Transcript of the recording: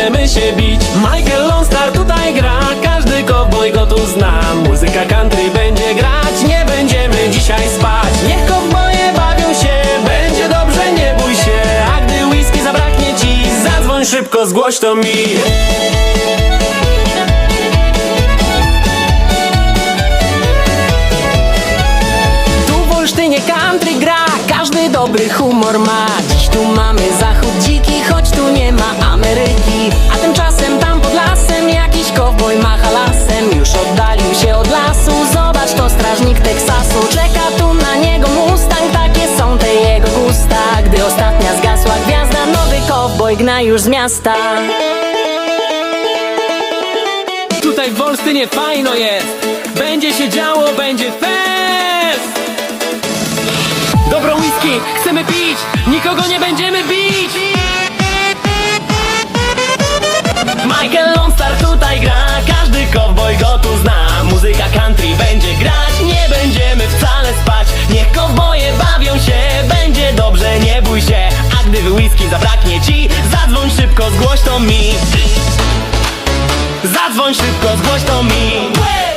będziemy się bić. Michael Lonstar tutaj gra, każdy kowboj go tu zna. Muzyka country będzie grać, nie będziemy dzisiaj spać. Niech kowboje bawią się, będzie dobrze, nie bój się. A gdy whisky zabraknie ci, zadzwoń szybko, zgłoś to mi. Tu w Olsztynie country gra, każdy dobry humor ma. Dziś tu mamy za kowboj gna już z miasta. Tutaj w Olsztynie fajno jest. Będzie się działo, będzie fest. Dobro whisky, chcemy pić. Nikogo nie będziemy bić. Michael Lonstar tutaj gra, każdy cowboy go zabraknie ci, zadzwoń szybko, zgłoś to mi. Zadzwoń szybko, zgłoś to mi